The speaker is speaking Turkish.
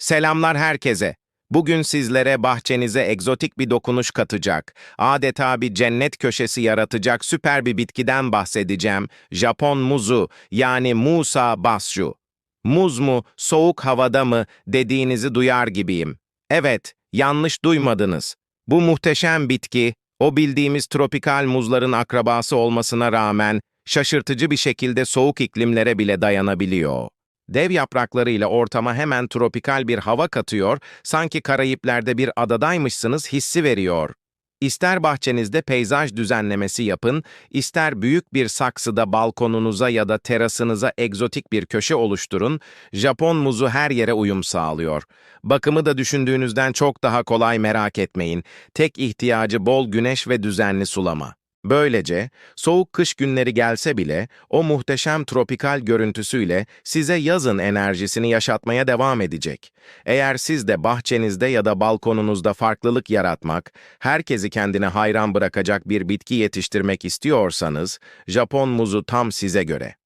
Selamlar herkese. Bugün sizlere bahçenize egzotik bir dokunuş katacak, adeta bir cennet köşesi yaratacak süper bir bitkiden bahsedeceğim. Japon muzu yani Musa basju. Muz mu, soğuk havada mı dediğinizi duyar gibiyim. Evet, yanlış duymadınız. Bu muhteşem bitki, o bildiğimiz tropikal muzların akrabası olmasına rağmen şaşırtıcı bir şekilde soğuk iklimlere bile dayanabiliyor. Dev yapraklarıyla ortama hemen tropikal bir hava katıyor, sanki Karayipler'de bir adadaymışsınız hissi veriyor. İster bahçenizde peyzaj düzenlemesi yapın, ister büyük bir saksıda balkonunuza ya da terasınıza egzotik bir köşe oluşturun, Japon muzu her yere uyum sağlıyor. Bakımı da düşündüğünüzden çok daha kolay merak etmeyin. Tek ihtiyacı bol güneş ve düzenli sulama. Böylece soğuk kış günleri gelse bile o muhteşem tropikal görüntüsüyle size yazın enerjisini yaşatmaya devam edecek. Eğer siz de bahçenizde ya da balkonunuzda farklılık yaratmak, herkesi kendine hayran bırakacak bir bitki yetiştirmek istiyorsanız, Japon muzu tam size göre.